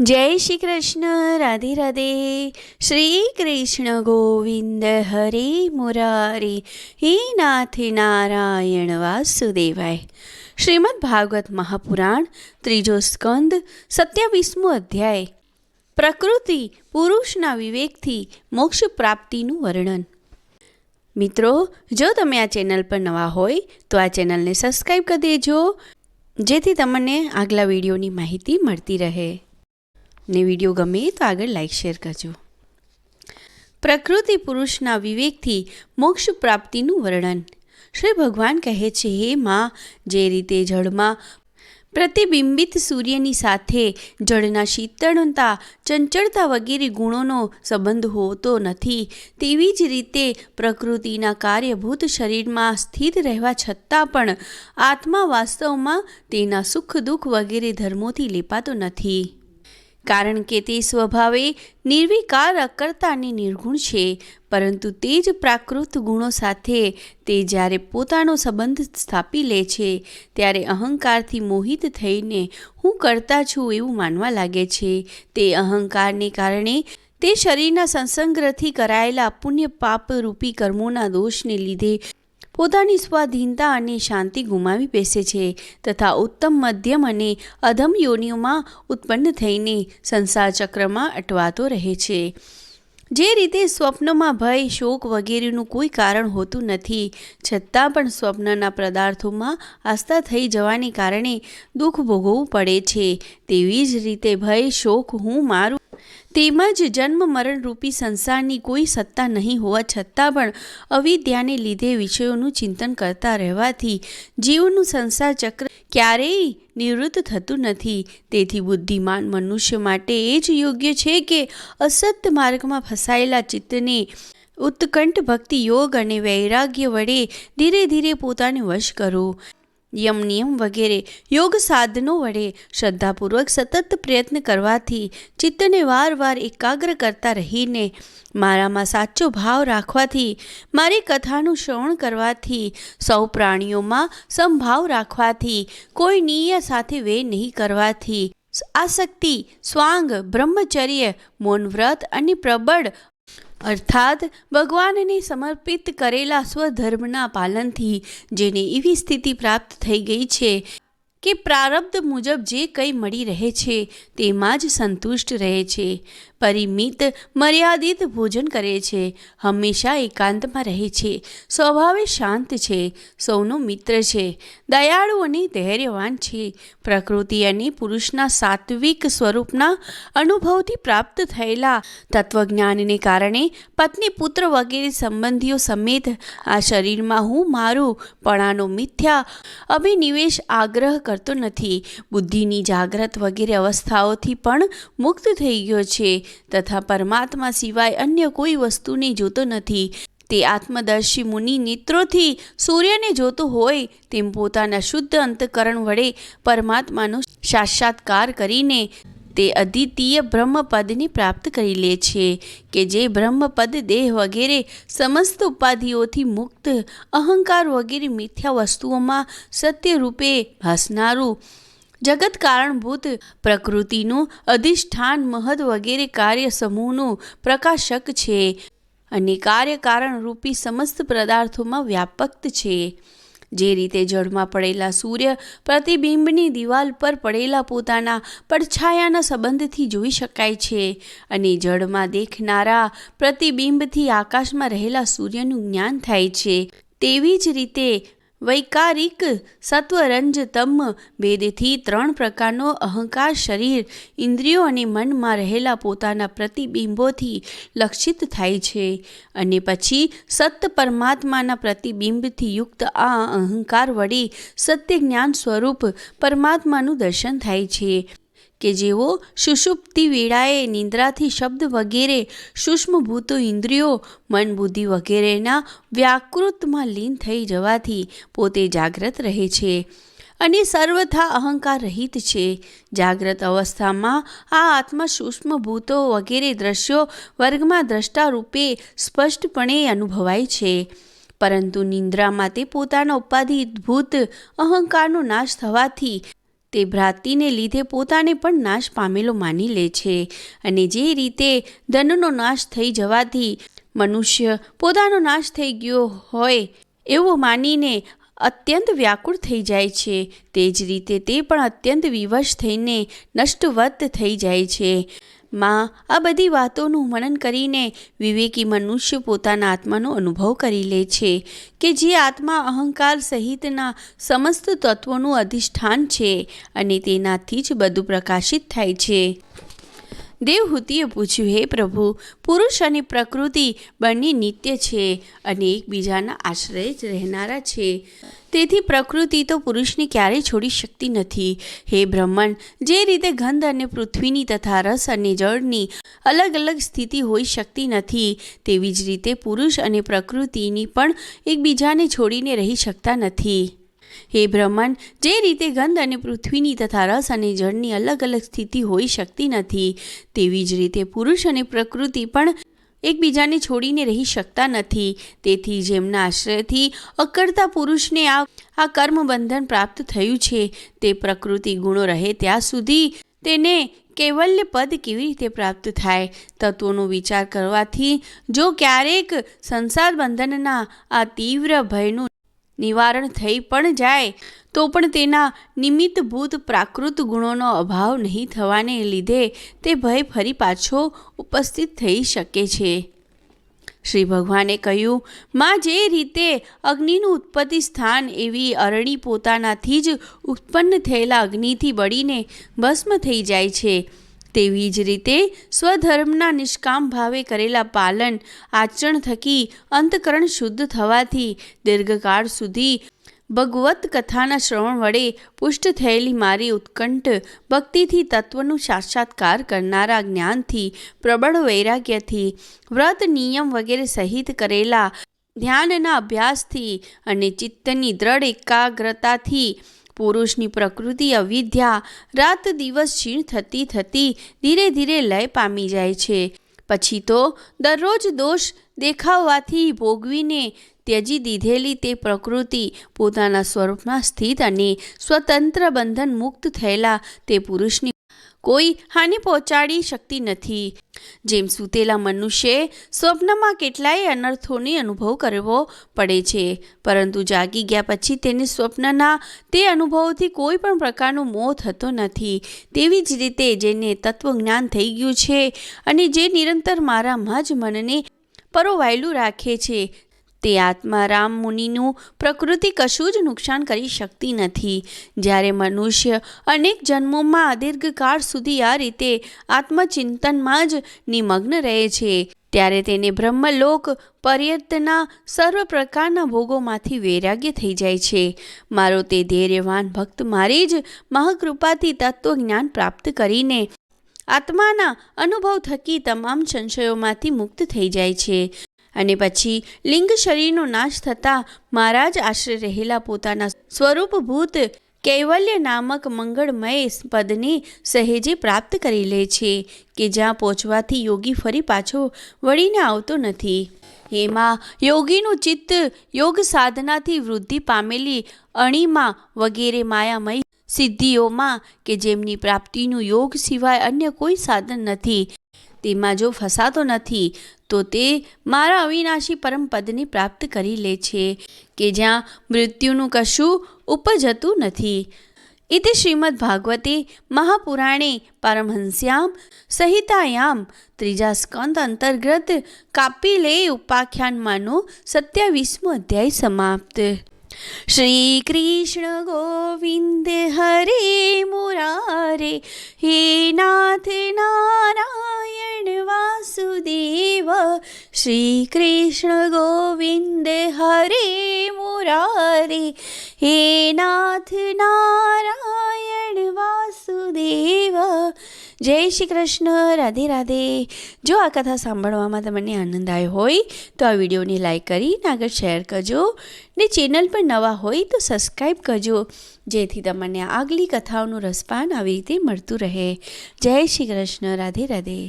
જય શ્રી કૃષ્ણ, રાધે રાધે. શ્રી કૃષ્ણ ગોવિંદ હરે મુરારી. હે નાથ નારાયણ વાસુદેવાય. શ્રીમદ ભાગવત મહાપુરાણ, ત્રીજો સ્કંદ, સત્યાવીસમો અધ્યાય. પ્રકૃતિ પુરુષના વિવેકથી મોક્ષ પ્રાપ્તિનું વર્ણન. મિત્રો, જો તમે આ ચેનલ પર નવા હોય, તો આ ચેનલને સબસ્ક્રાઈબ કરી દેજો, જેથી તમને આગલા વિડીયોની માહિતી મળતી રહે. ને વીડિયો ગમે તો આગળ લાઈક શેર કરજો. પ્રકૃતિ પુરુષના વિવેકથી મોક્ષ પ્રાપ્તિનું વર્ણન. શ્રી ભગવાન કહે છે, હે માં, જે રીતે જળમાં પ્રતિબિંબિત સૂર્યની સાથે જળના શીતળતા, ચંચળતા વગેરે ગુણોનો સંબંધ હોતો નથી, તેવી જ રીતે પ્રકૃતિના કાર્યભૂત શરીરમાં સ્થિત રહેવા છતાં પણ આત્મા વાસ્તવમાં તેના સુખ દુઃખ વગેરે ધર્મોથી લેપાતો નથી. કારણ કે તે સ્વભાવે નિર્વિકાર અકર્તા અને નિર્ગુણ છે, પરંતુ તે જ પ્રાકૃત ગુણો સાથે તે જ્યારે પોતાનો સંબંધ સ્થાપી લે છે, ત્યારે અહંકારથી મોહિત થઈને હું કરતા છું એવું માનવા લાગે છે. તે અહંકારને કારણે તે શરીરના સંસંગ્રહથી કરાયેલા પુણ્ય પાપ રૂપી કર્મોના દોષને લીધે પોતાની સ્વાધીનતા અને શાંતિ ગુમાવી બેસે છે તથા ઉત્તમ મધ્યમ અને અધમ યોનિઓમાં ઉત્પન્ન થઈને સંસાર ચક્રમાં અટવાતો રહે છે. જે રીતે સ્વપ્નમાં ભય, શોક વગેરેનું કોઈ કારણ હોતું નથી, છતાં પણ સ્વપ્નના પદાર્થોમાં આસ્થા થઈ જવાને કારણે દુઃખ ભોગવવું પડે છે. તેવી જ રીતે ભય, શોક, હું, મારું તેમજ જન્મ મરણ રૂપી સંસારની કોઈ સત્તા નહીં હોવા છતાં પણ અવિદ્યાને લીધે વિષયોનું ચિંતન કરતા રહેવાથી જીવનું સંસાર ચક્ર ક્યારેય નિવૃત્ત થતું નથી. તેથી બુદ્ધિમાન મનુષ્ય માટે એ જ યોગ્ય છે કે અસત્ય માર્ગમાં ફસાયેલા ચિત્તને ઉત્કંઠ ભક્તિ યોગ અને વૈરાગ્ય વડે ધીરે ધીરે પોતાને વશ કરો. યમ, નિયમ વગેરે યોગ સાધનો વડે શ્રદ્ધાપૂર્વક સતત પ્રયત્ન કરવાથી ચિત્તને વારવાર એકાગ્ર કરતા રહીને મારામાં સાચો ભાવ રાખવાથી, મારી કથાનું શ્રવણ કરવાથી, સૌ પ્રાણીઓમાં સમભાવ રાખવાથી, કોઈ નિય સાથે વે નહીં કરવાથી, આસક્તિ, સ્વાંગ, બ્રહ્મચર્ય, મૌનવ્રત અને પ્રબળ અર્થાત ભગવાનને સમર્પિત કરેલા સ્વધર્મના પાલનથી જેને એવી સ્થિતિ પ્રાપ્ત થઈ ગઈ છે કે પ્રારબ્ધ મુજબ જે કંઈ મળી રહે છે, તેમાં જ સંતુષ્ટ રહે છે. પરિમિત, મર્યાદિત ભોજન કરે છે, હંમેશા એકાંતમાં રહે છે. સ્વભાવે શાંત છે, સૌનો મિત્ર છે, દયાળુ અને ધૈર્યવાન છે. પ્રકૃતિ અને પુરુષના સાત્વિક સ્વરૂપના અનુભવથી પ્રાપ્ત થયેલા તત્વજ્ઞાનને કારણે પત્ની, પુત્ર વગેરે સંબંધીઓ સમેત આ શરીરમાં હું મારું પણાનો મિથ્યા અભિનિવેશ આગ્રહ કરતો નથી. બુદ્ધિની જાગ્રત વગેરે અવસ્થાઓથી પણ મુક્ત થઈ ગયો છે. તથા પરમાત્મા સિવાય અન્ય કોઈ વસ્તુને જોતો નથી. તે આત્મદર્શી મુનિ નેત્રોથી સૂર્યને જોતો હોય તેમ પોતાના શુદ્ધ અંતકરણ વડે પરમાત્માનો સાક્ષાત્કાર કરીને તે અદ્વિતીય બ્રહ્મપદની પ્રાપ્ત કરી લે છે કે જે બ્રહ્મપદ દેહ વગેરે સમસ્ત ઉપાધિઓથી મુક્ત, અહંકાર વગેરે મિથ્યા વસ્તુઓમાં સત્ય રૂપે ભાસનારું જગત કારણભૂત પ્રકૃતિનું અધિષ્ઠાન મહદ વગેરે કાર્ય સમૂહનું પ્રકાશક છે અને કાર્યકારણ રૂપી સમસ્ત પદાર્થોમાં વ્યાપક છે. જે રીતે જળમાં પડેલા સૂર્ય પ્રતિબિંબની દિવાલ પર પડેલા પોતાના પડછાયાના સંબંધથી જોઈ શકાય છે અને જળમાં દેખનારા પ્રતિબિંબથી આકાશમાં રહેલા સૂર્યનું જ્ઞાન થાય છે. તેવી જ રીતે વૈકારિક સત્વરંજ તમ ભેદથી ત્રણ પ્રકારનો અહંકાર શરીર ઇન્દ્રિયો અને મનમાં રહેલા પોતાના પ્રતિબિંબોથી લક્ષિત થાય છે. અને પછી સત્ય પરમાત્માના પ્રતિબિંબથી યુક્ત આ અહંકાર વડે સત્ય જ્ઞાન સ્વરૂપ પરમાત્માનું દર્શન થાય છે. કે જેઓ સુષુપ્તિ વેળાએ નિંદ્રાથી શબ્દ વગેરે, સૂક્ષ્મભૂતો ઇન્દ્રિયો મન બુદ્ધિ વગેરેના વ્યાકૃતમાં લીન થઈ જવાથી પોતે જાગ્રત રહે છે અને સર્વથા અહંકાર રહિત છે. જાગ્રત અવસ્થામાં આ આત્મા સૂક્ષ્મભૂતો વગેરે દ્રશ્યો વર્ગમાં દ્રષ્ટા રૂપે સ્પષ્ટપણે અનુભવાય છે. પરંતુ નિંદ્રામાં તે પોતાના ઉપાધિભૂત અહંકારનો નાશ થવાથી તે ભ્રાતિને લીધે પોતાને પણ નાશ પામેલો માની લે છે અને જે રીતે ધનનો નાશ થઈ જવાથી મનુષ્ય પોતાનો નાશ થઈ ગયો હોય એવું માનીને અત્યંત વ્યાકુળ થઈ જાય છે. તે જ રીતે તે પણ અત્યંત વિવશ થઈને નષ્ટવત થઈ જાય છે. માં આ બધી વાતોનું મનન કરીને વિવેકી મનુષ્ય પોતાના આત્માનો અનુભવ કરી લે છે કે જે આત્મા અહંકાર સહિતના સમસ્ત તત્વોનું અધિષ્ઠાન છે અને તેનાથી જ બધું પ્રકાશિત થાય છે. દેવહૂતિએ પૂછ્યું, હે પ્રભુ, પુરુષ અને પ્રકૃતિ બંને નિત્ય છે અને એકબીજાના આશ્રય જ રહેનારા છે. તેથી પ્રકૃતિ તો પુરુષને ક્યારેય છોડી શકતી નથી. હે બ્રહ્મણ, જે રીતે ગંધ અને પૃથ્વીની તથા રસ અને જળની અલગ અલગ સ્થિતિ હોઈ શકતી નથી, તેવી જ રીતે પુરુષ અને પ્રકૃતિની પણ એકબીજાને છોડીને રહી શકતા નથી. હે બ્રહ્માંડ જે રીતે ગંધ અને પૃથ્વીની તથા રસ અને જળની અલગ અલગ સ્થિતિ હોઈ શકતી નથી, તેવી જ રીતે પુરુષ અને પ્રકૃતિ પણ એકબીજાને છોડીને રહી શકતા નથી. તેથી જેમના આશ્રયથી અકળતા પુરુષને આ આ કર્મબંધન પ્રાપ્ત થયું છે, તે પ્રકૃતિ ગુણો રહે ત્યાં સુધી તેને કૈવલ્ય પદ કેવી રીતે પ્રાપ્ત થાય? તત્વોનો વિચાર કરવાથી જો ક્યારેક સંસાર બંધનના આ તીવ્ર ભયનું નિવારણ થઈ પણ જાય, તો પણ તેના નિમિત્તભૂત પ્રાકૃત ગુણોનો અભાવ નહીં થવાને લીધે તે ભય ફરી પાછો ઉપસ્થિત થઈ શકે છે. શ્રી ભગવાને કહ્યું, માં જે રીતે અગ્નિનું ઉત્પત્તિ સ્થાન એવી અરણી પોતાનાથી જ ઉત્પન્ન થયેલા અગ્નિથી બળીને ભસ્મ થઈ જાય છે. તેવી જ રીતે સ્વધર્મના નિષ્કામ ભાવે કરેલા પાલન, આચરણ થકી અંતકરણ શુદ્ધ થવાથી દીર્ઘકાળ સુધી ભગવત કથાના શ્રવણ વડે પુષ્ટ થયેલી મારી ઉત્કંઠ ભક્તિથી તત્વનું સાક્ષાત્કાર કરનારા જ્ઞાનથી, પ્રબળ વૈરાગ્યથી, વ્રત નિયમ વગેરે સહિત કરેલા ધ્યાનના અભ્યાસથી અને ચિત્તની દ્રઢ એકાગ્રતાથી પુરુષની પ્રકૃતિ અવિદ્યા રાત દિવસ ક્ષીણ થતી થતી ધીરે ધીરે લય પામી જાય છે. પછી તો દરરોજ દોષ દેખાવવાથી ભોગવીને ત્યજી દીધેલી તે પ્રકૃતિ પોતાના સ્વરૂપમાં સ્થિત અને સ્વતંત્ર બંધન મુક્ત થયેલા તે પુરુષની કોઈ હાનિ પહોંચાડી શકતી નથી. જેમ સૂતેલા મનુષ્યે સ્વપ્નમાં કેટલાય અનર્થોને અનુભવ કરવો પડે છે, પરંતુ જાગી ગયા પછી તેને સ્વપ્નના તે અનુભવોથી કોઈ પણ પ્રકારનો મોહ થતો નથી. તેવી જ રીતે જેને તત્વજ્ઞાન થઈ ગયું છે અને જે નિરંતર મારામાં જ મનને પરોવાયેલું રાખે છે તે આત્મા રામ મુનિનું પ્રકૃતિ કશું જ નુકસાન કરી શકતી નથી. જ્યારે મનુષ્ય અનેક જન્મોમાં દીર્ઘકાળ સુધી આ રીતે આત્મચિંતનમાં જ નિમગ્ન રહે છે, ત્યારે તેને બ્રહ્મલોક પર્યત્તના સર્વ પ્રકારના ભોગોમાંથી વૈરાગ્ય થઈ જાય છે. મારો તે ધૈર્યવાન ભક્ત મારી જ મહાકૃપાથી તત્વજ્ઞાન પ્રાપ્ત કરીને આત્માના અનુભવ થકી તમામ સંશયોમાંથી મુક્ત થઈ જાય છે. અને પછી લિંગ શરીરનો નાશ થતાં મારા જ આશ્રય રહેલા પોતાના સ્વરૂપભૂત કૈવલ્ય નામક મંગળમય પદને સહેજે પ્રાપ્ત કરી લે છે કે જ્યાં પહોંચવાથી યોગી ફરી પાછો વળીને આવતો નથી. એમાં યોગીનું ચિત્ત યોગ સાધનાથી વૃદ્ધિ પામેલી અણીમાં વગેરે માયામય સિદ્ધિઓમાં કે જેમની પ્રાપ્તિનું યોગ સિવાય અન્ય કોઈ સાધન નથી. તેમાં જો ફસાતો નથી, તો તે મારા અવિનાશી પરમ પદને પ્રાપ્ત કરી લે છે, કે જ્યાં મૃત્યુનું કશું ઉપજતું નથી. ઇતિ શ્રીમદ ભાગવતે મહાપુરાણે પરમહંસ્યામ, સંહિતાયામ ત્રીજા સ્કંદ અંતર્ગત કાપિલે ઉપાખ્યાનમાંનો સત્યાવીસમો અધ્યાય સમાપ્ત. શ્રી કૃષ્ણ ગોવિંદ હરે મુરારે, હે નાથ નારાયણ વાસુદેવ શ્રી કૃષ્ણ ગોવિંદ હરે મુરારે હે નાથ નારાયણ વાસુદેવ જય શ્રી કૃષ્ણ રાધે રાધે જો આ કથા સાંભળવામાં તમને આનંદ આવ્યો હોય, તો આ વિડીયોને લાઈક કરીને આગળ શેર કરજો ને ચેનલ પર નવા હોય, તો સબસ્ક્રાઈબ કરજો, જેથી તમને આગલી કથાઓનું રસપાન આવી રીતે મળતું રહે. જય શ્રી કૃષ્ણ રાધે રાધે.